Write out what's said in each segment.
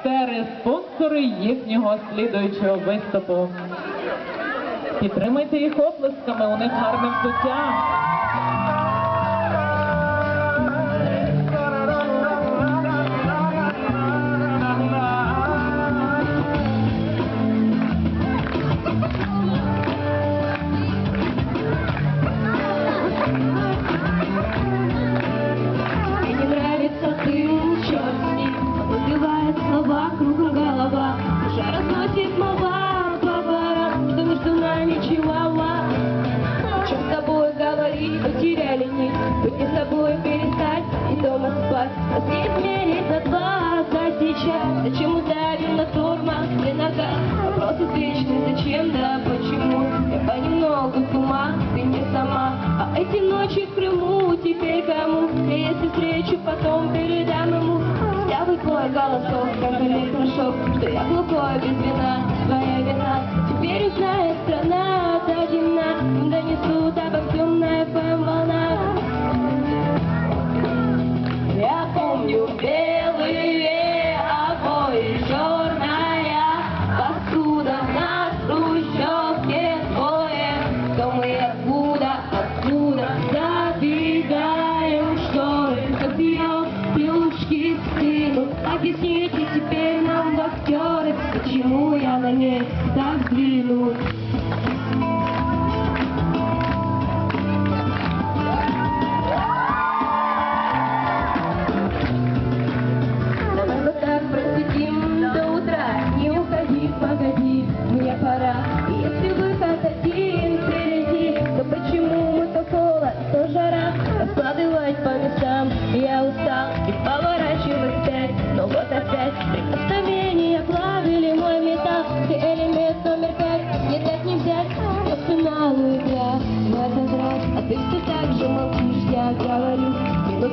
актери, спонсори їхнього слідуючого виступу. Підтримайте їх оплесками, у них гарне взуття. я ленив Быть не собой перестать и дома спать. А здесь мерится двадцать сейчас Зачем ударил на тормоз мне нога? Вопрос извечный, зачем, да почему? Я понемногу с ума, ты не сама. А эти ночи в Крыму Объясните теперь нам, вахтеры, почему я на ней?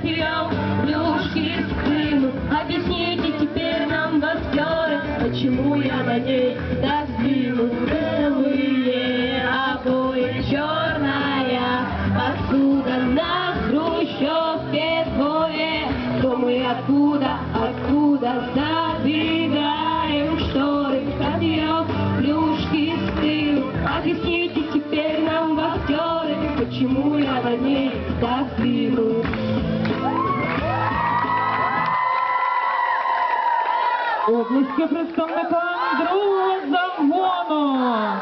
потерял плюшки из Крыма. Объясните теперь нам, вахтеры, почему я на ней так злила? Белые обои, черная посуда на хрущевке двое. Кто мы, откуда, откуда забили? Оплески представникам другого загону.